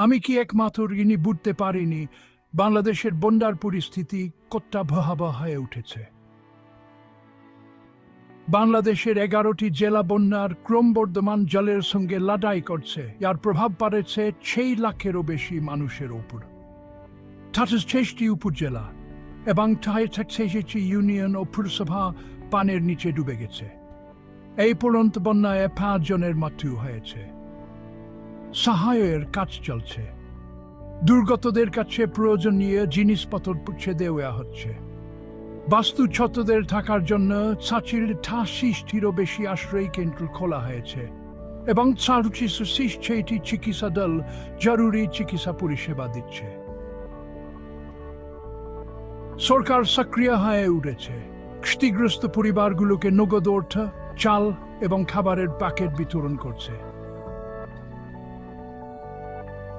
আমি কি একমাত্র ঋণী বুঝতে পারিনি? বাংলাদেশের বন্যার পরিস্থিতি কতটা ভয়াবহ হয়ে উঠেছে। বাংলাদেশের এগারোটি জেলা বন্যার ক্রমবর্ধমান জলের সঙ্গে লড়াই করছে। যার প্রভাব পড়েছে ছয় লাখেরও বেশি মানুষের ওপর। ছেষট্টি উপজেলা এবং ঠায় ছেষট্টি ইউনিয়ন ও পুরসভা পানের নিচে ডুবে গেছে। এই পর্যন্ত বন্যায় পাঁচ জনের মৃত্যু হয়েছে। সহায়ের কাজ চলছে। দুর্গতদের কাছে প্রয়োজনীয় জিনিসপত্র পৌঁছে দেওয়া হচ্ছে। বাস্তু ছতদের থাকার জন্য সাচির ঠাশিষ্টিরও বেশি আশ্রয় কেন্দ্র খোলা হয়েছে এবং চিকিৎসা দল জরুরি চিকিৎসা পরিষেবা দিচ্ছে। সরকার সক্রিয় হয়ে উঠেছে। ক্ষতিগ্রস্ত পরিবারগুলোকে নগদ অর্থ, চাল এবং খাবারের প্যাকেট বিতরণ করছে।